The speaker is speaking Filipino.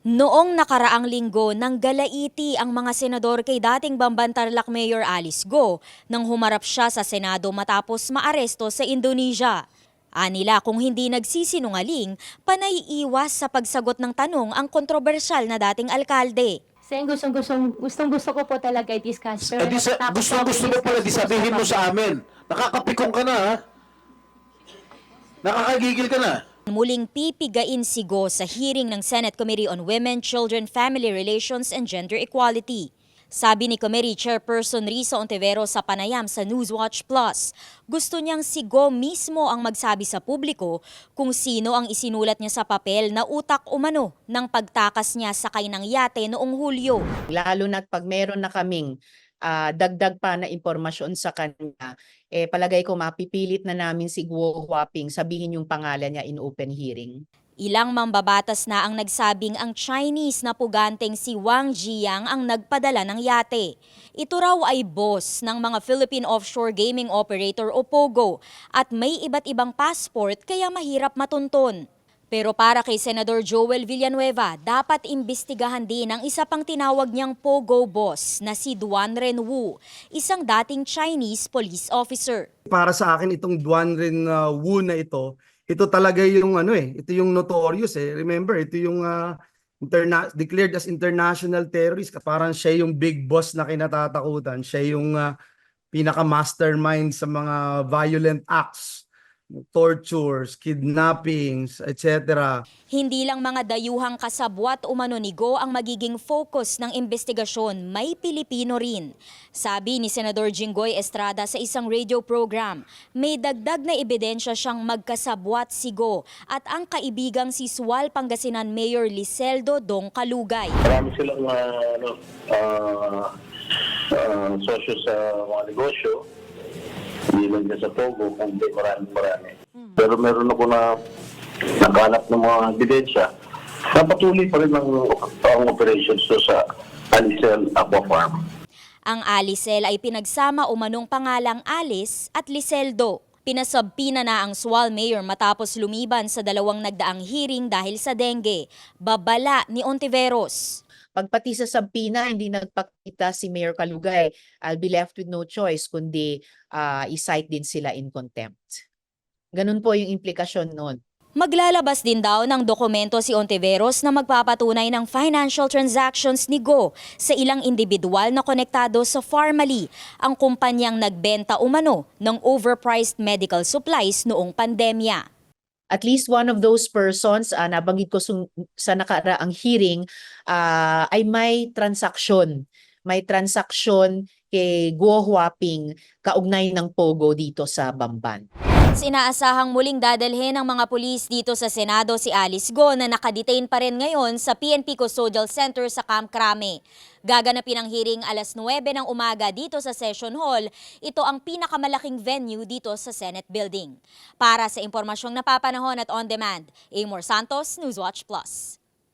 Noong nakaraang linggo, nang galaiti ang mga senador kay dating Bambantarlak Mayor Alice Go nang humarap siya sa Senado matapos maaresto sa Indonesia. Anila kung hindi nagsisinungaling, panay iwas sa pagsagot ng tanong ang kontrobersyal na dating alkalde. Sen, gustong, gustong, gustong gusto ko po talaga i-discuss. Pero Eh, di sa, gusto gusto mo pala, di sabihin mo sa amin. Nakakapikong ka na, ha? Nakakagigil ka na. Muling pipigain si Go sa hearing ng Senate Committee on Women, Children, Family Relations and Gender Equality. Sabi ni Committee Chairperson Risa Ontivero sa panayam sa Newswatch Plus, gusto niyang si Go mismo ang magsabi sa publiko kung sino ang isinulat niya sa papel na utak umano ng pagtakas niya sa ng yate noong Hulyo. lalo na pag meron na kaming ah, dagdag pa na impormasyon sa kanya, eh palagay ko mapipilit na namin si Guo Huaping sabihin yung pangalan niya in open hearing. Ilang mambabatas na ang nagsabing ang Chinese na puganteng si Wang Jiang ang nagpadala ng yate. Ito raw ay boss ng mga Philippine Offshore Gaming Operator o POGO at may iba't ibang passport kaya mahirap matunton. Pero para kay Senador Joel Villanueva, dapat imbestigahan din ang isa pang tinawag niyang POGO boss na si Duan Renwu, isang dating Chinese police officer. para sa akin itong Duan Rin uh, Wu na ito, ito talaga yung ano eh, ito yung notorious eh. Remember, ito yung uh, interna- declared as international terrorist. Parang siya yung big boss na kinatatakutan. Siya yung uh, pinaka-mastermind sa mga violent acts, tortures, kidnappings, etc. Hindi lang mga dayuhang kasabwat umano ni Go ang magiging focus ng investigasyon, may Pilipino rin. Sabi ni Senador Jinggoy Estrada sa isang radio program, may dagdag na ebidensya siyang magkasabwat si Go at ang kaibigang si Sual Pangasinan Mayor Liseldo Dong Kalugay. Marami silang ah, ano, ah, ah, sosyo sa mga negosyo. Hindi lang dyan sa Togo, kundi marami marami. Pero meron ako na nakalap ng mga ebidensya. Napatuloy pa rin ang, ang operations to sa Alicel Aqua Farm. Ang Alicel ay pinagsama umanong pangalang Alice at Liseldo. Pinasabpina na ang Sual Mayor matapos lumiban sa dalawang nagdaang hearing dahil sa dengue. Babala ni Ontiveros. Pagpati sa Sabpina, hindi nagpakita si Mayor Kalugay. I'll be left with no choice kundi ah, i-cite din sila in contempt. Ganun po yung implikasyon nun. Maglalabas din daw ng dokumento si Ontiveros na magpapatunay ng financial transactions ni Go sa ilang individual na konektado sa Pharmally, ang kumpanyang nagbenta umano ng overpriced medical supplies noong pandemya. At least one of those persons, ah, nabanggit ko sa nakaraang hearing, ah, ay may transaksyon. May transaksyon kay Guo Huaping kaugnay ng Pogo dito sa Bamban. Sinaasahang muling dadalhin ng mga pulis dito sa Senado si Alice Go na nakadetain pa rin ngayon sa PNP Custodial Center sa Camp Crame. Gaganapin ang hearing alas 9 ng umaga dito sa Session Hall. Ito ang pinakamalaking venue dito sa Senate Building. Para sa impormasyong napapanahon at on demand, Amor Santos, Newswatch Plus.